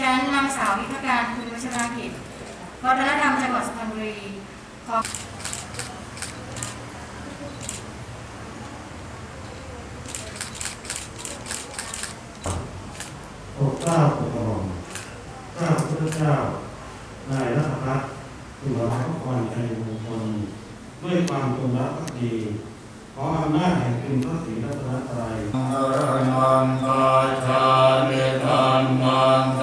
ฉันนางสาววิภการคุณวัชรากิจวัฒนธรรมจังหวัดสุพรรณบุรีขอเก้าโปรดกระหม่อมข้าพุทธเจ้านายรัตพัฒน์สุรพัฒน์พรชัยมงคลด้วยความจงรักภักดีขออำนาจแห่งคุณพระศรีรัตนตรัย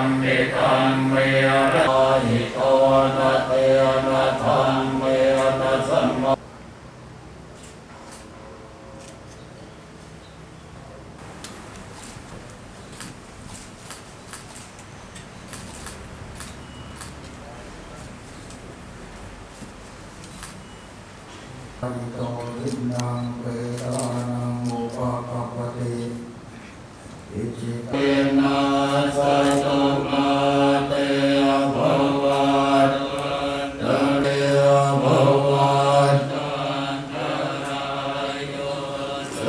ธรรมปิธรรมเวระหิโตนะเตนะธรรมเวนะสัมมาปันโตลินังเปตานังอุปกัปปติอิจิเวนะสัจ